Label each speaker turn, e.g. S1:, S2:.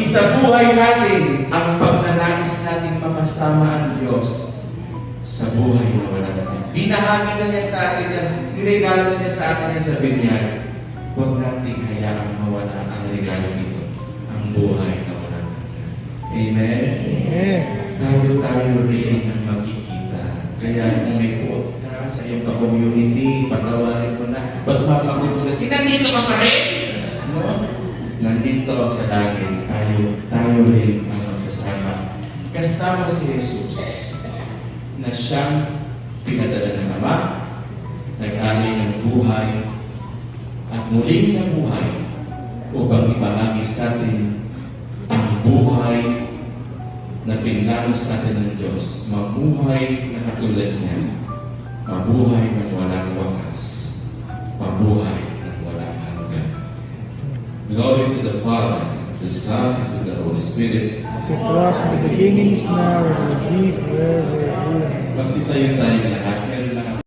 S1: isabuhay natin ang pagnanais nating makasama ang Diyos sa buhay na wala na. Binahagi na niya sa atin yan, niregalo na niya sa atin yan sa binyag. Huwag nating hayaang mawala ang regalo nito, ang buhay na wala na. Amen?
S2: Amen.
S1: Tayo-tayo rin ang makikita. Kaya kung may quote ka sa iyong ka-community, patawarin mo na, pagmamahal mo na, "Eh, nandito ka pa rin! No? Nandito sa langit, tayo, tayo rin ang magsasama. Kasama si Jesus na siyang pinadala ng Ama, nag-alay ng buhay, at muling nabuhay upang ibahagi sa atin ang buhay na pinlano sa atin ng Diyos. Mabuhay na katulad niya. Mabuhay ng walang wakas. Mabuhay ng walang hanggan. Glory to the Father, the Son, and to the Holy Spirit.
S2: As it was in the beginning, now, and will be forever. Amen.
S1: Magsitayo tayo lahat.